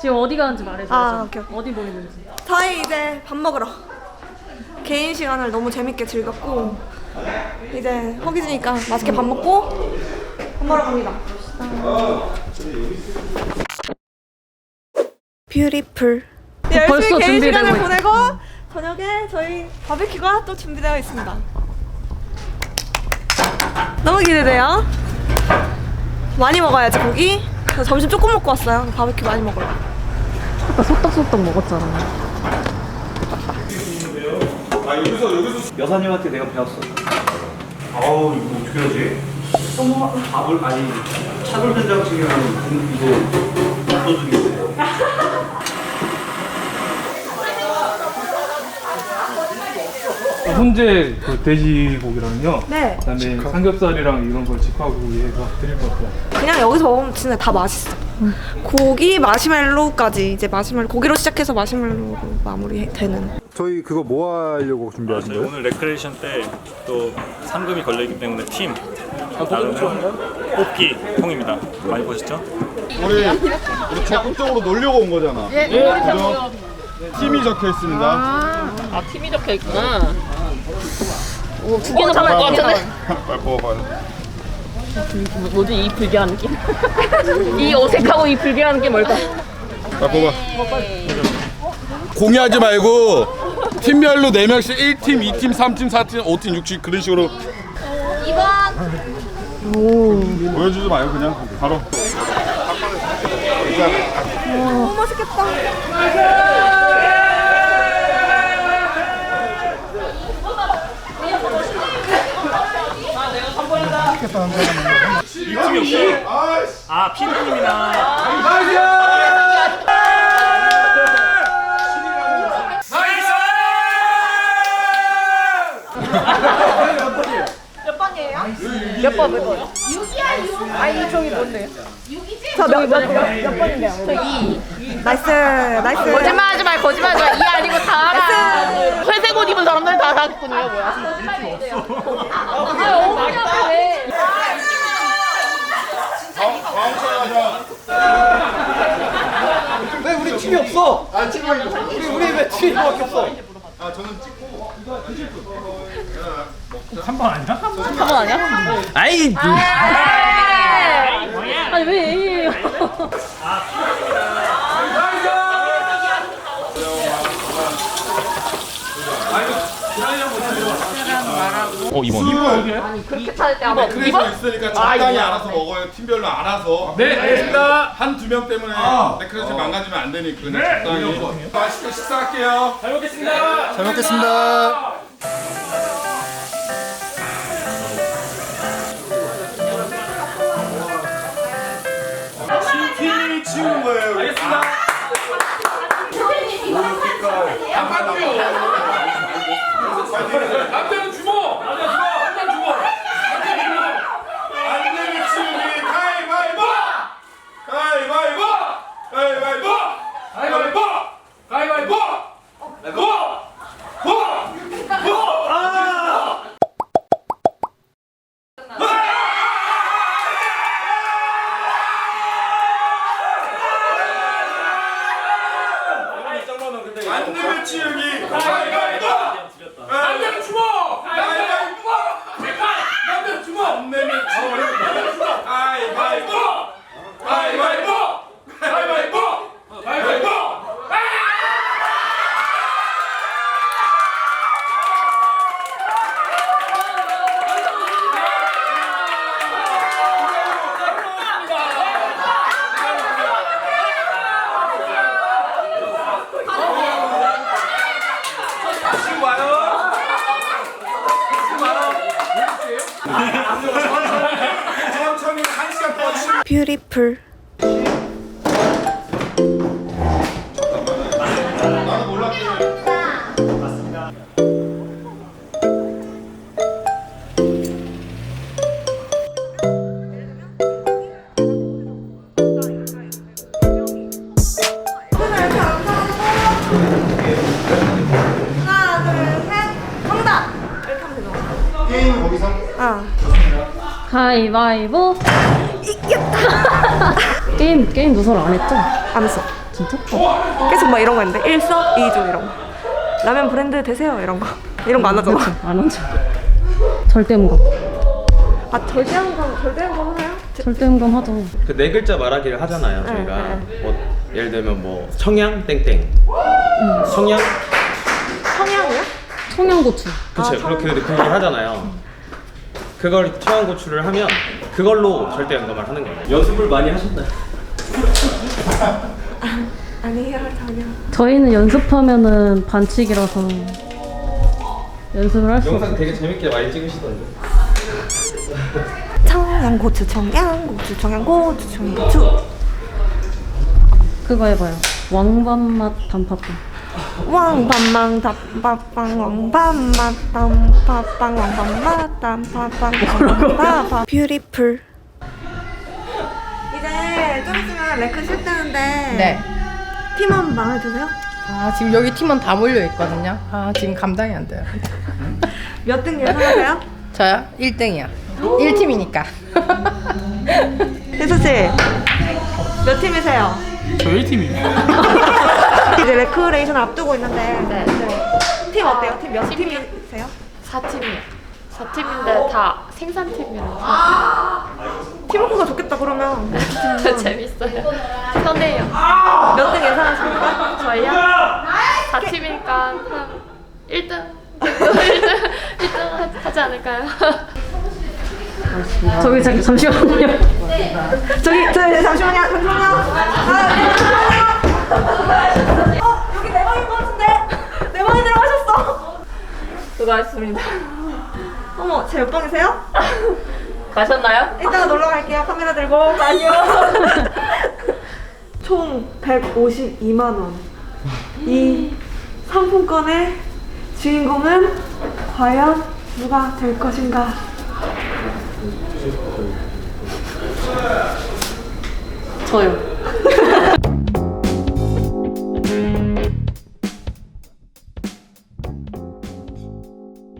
지금 어디 가는지 말해줘야죠. 아, 오케이, 오케이. 어디 보이는지. 저희 이제 밥 먹으러 개인 시간을 너무 재밌게 즐겼고 이제 허기지니까 맛있게 밥 먹고 밥 먹으러 갑니다. 뷰티풀. 네, 벌써 열심히 개인 준비되고 시간을 있- 보내고 저녁에 저희 바베큐가 또 준비되어 있습니다. 너무 기대돼요. 많이 먹어야지 고기. 저 점심 조금 먹고 왔어요. 바베큐 많이 먹어요. 아까 소떡소떡 먹었잖아. 여사님한테 내가 배웠어. 아우 이거 어떻게 하지? 밥을 아니 차돌 된장찌개랑 이거 없어지게 있어요. 훈제 그 돼지고기랑요. 네. 그다음에 삼겹살이랑 이런 걸 직화구이해서 드릴 거고요. 그냥 여기서 먹으면 진짜 다 맛있어. 고기 마시멜로까지 이제 마시멜로 고기로 시작해서 마시멜로로 마무리되는. 저희 그거 뭐 하려고 준비하신 거예요? 오늘 레크레이션 때 또 상금이 걸려있기 때문에 팀 아, 나누는 뽑기 통입니다. 많이 보시죠? 우리 우리 적극적으로 놀려고 온 거잖아. 예. 그죠? 팀이 적혀 있습니다. 아 팀이 적혀 있구나. 오 두 개나 뽑을 것 같은데? 빨리 뽑아봐요. 뭐지 이 불길한 느낌? 이 어색하고 이 불길한 느낌 뭘까? 빨리 뽑아. 공유하지 말고 팀별로 4명씩 1팀, 2팀, 3팀, 4팀, 5팀, 6팀 그런 식으로 2번 보여주지 마요 그냥 바로 너무 맛있겠다. 아 피디님이나 몇 번, 몇 번? 6이야, 6. 아니, 저기 뭔데요? 저몇 몇, 몇 번인데요? 저 2. 나이스 나이스. 거짓말 하지 말, 거짓말 하지 말. 2 아니고 다 알아. 회색 옷 입은 사람들 다 사기꾼이야, 뭐야. 아, 어머니가 왜? 왜 우리 팀이 없어? 아 팀이 우리 우리 왜 팀이 밖에 없어? 아 저는 찍고 3번 아니야? 한번 아니야? 아이 아니 왜? 어 2번. 그렇게 찾을 때 한번. 그래서 있으니까 적당히 알아서 먹어요. 팀별로 알아서. 네, 알겠습니다. 한 두 명 때문에 데크레이션 망가지면 안 되니까 그냥 적당히 맛있게 식사할게요. 잘 먹겠습니다. 잘 먹겠습니다. 팀이 치운 거예요. 알겠습니다. 남자는 주모. 남자 주모. 남자 주 모. 남자 주모. 안 되면 치우기 가위바위보. 가위바위보. 가위바위보. 가위바위보. 가위바위보. 보. 보. 보. 아. 안 되면 치우기 가위바위보. 남자는 주모. 가위바위보. 남자 주모. 안 되면 치우기 가위바위보. 가위바위보. 가위바위보. 가위바위보. 천천히 한 시간 더 치우. 뷰티풀. 게임 거기서 아, 가위바위보. 이겼다. 게임 게임 누설 안 했죠? 안 했어. 진짜? 계속 막 이런 거 했는데 일석 이조 이런 거 라면 브랜드 되세요 이런 거 이런 거 안 하잖아 안 하죠. 절대음감. 아 절대음감 절대음감 하나요? 절대음감 하죠. 그 네 글자 말하기를 하잖아요. 저희가 뭐 예를 들면 뭐 청양 땡땡. 청양 청양이요? 청양고추. 그쵸 그렇게 그렇게 하잖아요. 그걸 청양 고추를 하면 그걸로 절대 연금을 하는 거예요. 연습을 많이 하셨나요? 아니요 전혀 저희는 연습하면은 반칙이라서 연습을 할수 없어요. 영상 되게 재밌게 많이 찍으시던데. 청양고추 청양고추 청양고추 청양고추 그거 해봐요. 왕밤맛 단팥빵. 왕밤망 답밥빵 왕밤맛 담밥빵 왕밤맛 담밥빵 왕밤밥 뷰티풀 이제 좀 있으면 레크 쉴 때인데 네. 팀원 마음에 드세요? 아 지금 여기 팀원 다 몰려 있거든요. 아 지금 감당이 안 돼요. 몇 등 예상하세요? 저요? 1등이요. 1팀이니까. 혜수 씨 몇 팀이세요? 저 1팀이요. 이제 레크레이션 앞두고 있는데 팀 어때요? 팀몇 팀이세요? 4팀이요. 4팀인데 다 생산팀이라서 팀워크가 좋겠다 그러면 재밌어요. 편해요. 몇 등 예상하십니까? 저희요? 4팀이니까 한 1등? 1등? 1등 하지 않을까요? 저기 잠- 잠시만요. 저기 저 잠시만요 잠시만요 아, 잠시만요 어 여기 내 방인 것 같은데 내 방에 들어가셨어 수고하셨습니다. 어머 제 옆방이세요? 가셨나요? 이따가 놀러 갈게요 카메라 들고 아니요 총 152만 원 이 상품권의 주인공은 과연 누가 될 것인가 저요.